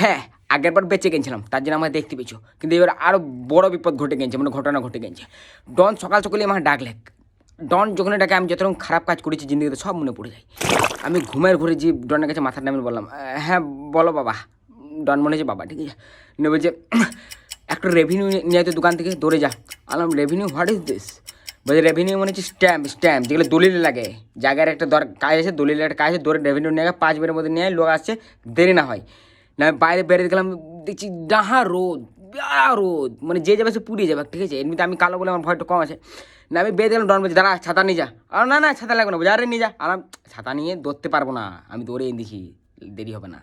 হ্যাঁ আগের বার বেঁচে গেছিলাম, তার জন্য আমাকে দেখতে পেয়েছ। কিন্তু এবার আরও বড় বিপদ ঘটে গেছে মানে ঘটনা ঘটে গেছে। ডন সকাল সকালে আমাকে ডাকলে। ডন যখন ডাকে আমি যতরকম খারাপ কাজ করেছি জিন্দিগিতে, সব মনে পড়ে যায়। আমি ঘুমের ঘুরে যে ডনের কাছে মাথার নামে বললাম হ্যাঁ বলো বাবা। ডন মনে হচ্ছে, বাবা, ঠিক আছে। নিয়ে বলছে একটা রেভিনিউ নিয়ে তো দোকান থেকে, দৌড়ে যা। আলাম রেভিনিউ হোয়াট ইজ দিস বলছে রেভিনিউ মানে হচ্ছে স্ট্যাম্প স্ট্যাম্প যেগুলো দলিলে লাগে। জায়গার একটা দর, কাজ আছে দলিলের একটা কাজ আছে, দৌড়ে রেভিনিউ নিয়ে পাঁচ মিনিটের মধ্যে নিয়ে লোক আসছে, দেরি না হয়। না, বাইরে বেরিয়ে গেলাম, দেখছি ডাহা রোদ রোদ মানে যে যাবে সে পুড়িয়ে যাবে, ঠিক আছে? এমনিতে আমি কালো বলে আমার ভয়টা কম আছে। না, আমি বেরিয়ে গেলাম ডন বলছি দাঁড়া, ছাতা নিয়ে যা। আর না না, ছাতা লাগবে না আরে নিয়ে যা। আর ছাতা নিয়ে দৌড়তে পারব না, আমি দৌড়ে দেখি, দেরি হবে না।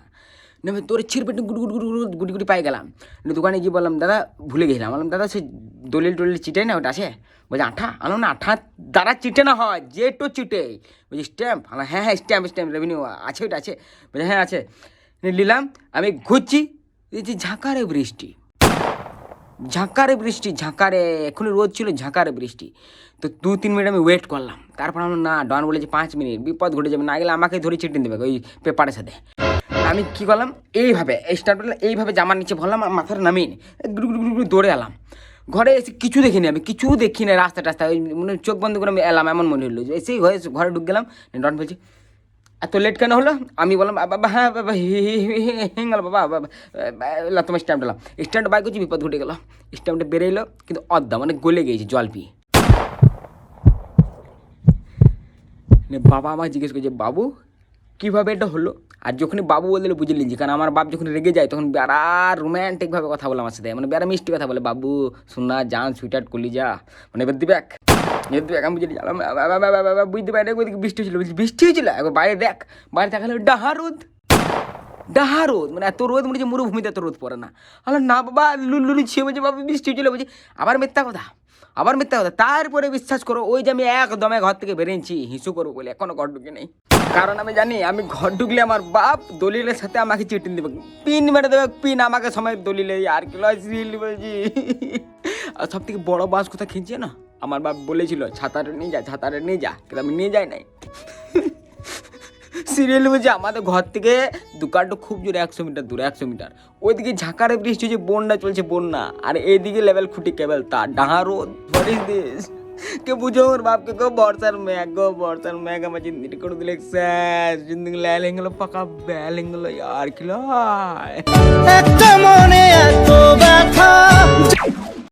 না, আমি তোর ছিড়পেটে গুড গুড গুড গুটি গুটি পাই গেলাম। দোকানে গিয়ে বললাম, দাদা, ভুলে গেছিলাম। বললাম, দাদা, সে দলিল টলিল চিটে না, ওটা আছে? বলছে, আঠা? আনো না, আঠা দ্বারা চিটে না হয় যেটো চিটে। বলছি, স্ট্যাম্প? হ্যাঁ হ্যাঁ স্ট্যাম্প স্ট্যাম্প রেভিনিউ আছে, ওটা আছে। বলছে হ্যাঁ আছে। নিলাম আমি ঘুরছি। দেখছি ঝাঁকারে বৃষ্টি। ঝাঁকারে বৃষ্টি, ঝাঁকারে এখনই রোদ ছিল, ঝাঁকারে বৃষ্টি। তো দু, তিন মিনিট আমি ওয়েট করলাম। তারপর আমার না, ডন বলেছে পাঁচ মিনিট, বিপদ ঘটে যাবে, না গেলে আমাকে ধরে চিটিয়ে দেবে ওই পেপারের সাথে। আমি কী করলাম, এইভাবে, এই স্টার্ট এইভাবে জামার নিচে ভরলাম, আর মাথার নামিয়ে। গুড়ু গুড়ু গুড়ু দৌড়ে এলাম। ঘরে এসে কিছু দেখিনি আমি, কিছু দেখি না রাস্তা টাস্তা ওই মানে চোখ বন্ধ করে আমি এলাম, এমন মনে হলো এসেই হয়ে ঘরে ঢুক গেলাম। ডন বলছি এত লেট কেন হলো? আমি বললাম "আ, বাবা হ্যাঁ বাবা হয়ে গেল বাবা বাবা তোমার স্ট্যাম্প দিলাম স্ট্যাম্প বাইক করছি বিপদ ঘটে গেল। স্ট্যাম্পটা বেড়ে এলো কিন্তু অর্ধা মানে গলে গিয়েছে জল পিয়ে। বাবা আমাকে জিজ্ঞেস করছে বাবু কীভাবে এটা হলো? আর যখনই বাবু বলে দিলে বুঝে নিয়েছি কারণ আমার বাপ যখন রেগে যায় তখন বেড়া রোম্যান্টিকভাবে কথা বলে আমার সাথে। মানে বেড়া মিষ্টি কথা বলে বাবু সোনা জান সুইটার কলি যা মানে এবার দিবে এবার দিবে আমি বুঝে নিলাম বুঝতে পারি ওইদিকে বৃষ্টি হয়েছিল বলছি বৃষ্টি হয়েছিল? একবার বাইরে দেখ, বাইরে দেখালে ডাহা রোদ। ডাহা রোদ মানে এত রোদ মনে হচ্ছে মরুভূমিতে এত রোদ পড়ে না। আলো না বাবা লুলুলি ছিয়ে বলছে, বাবা, বৃষ্টি হয়েছিল। বলছি, আবার মিথ্যা কথা, আবার মিথ্যা কথা। তারপরে বিশ্বাস করো, ওই যে আমি একদমে ঘর থেকে বেরিয়েছি হিসু করব বলে, এখনও ঘর ঢুকে নেই। কারণ আমি জানি, আমি ঘর ঢুকলে আমার বাপ দলিলের সাথে আমাকে চিটিন দেবে, পিন মেরে দেবে, পিন আমাকে সময় দলিলে, আর কি লয় সিল বলছি। আর সব থেকে বড় বাস কোথা খেয়েছে না? আমার বাপ বলেছিল, ছাতাটা নিয়ে যা, ছাতাটা নিয়ে যা। কিন্তু আমি নিয়ে যাই নাই। সিরিয়াল বলছে, আমাদের ঘর থেকে দোকানটা খুব জোরে একশো মিটার দূরে, একশো মিটার। ওইদিকে ঝাঁকারে বৃষ্টি হচ্ছে, বন্যা চলছে, বন্যা। আর এইদিকে লেভেল খুঁটি কেবল তার। ডাহা রোদ দিস কে বুঝো ওর বাপকে? গো, বর্ষার মেঘ, গো, বর্ষার মেঘ। আমার জিন্দিগি করে দিলে শেষ। জিন্দিগি ল্যাল পাকা ব্যাল আর কি লয়? একটা মনে এত ব্যথা।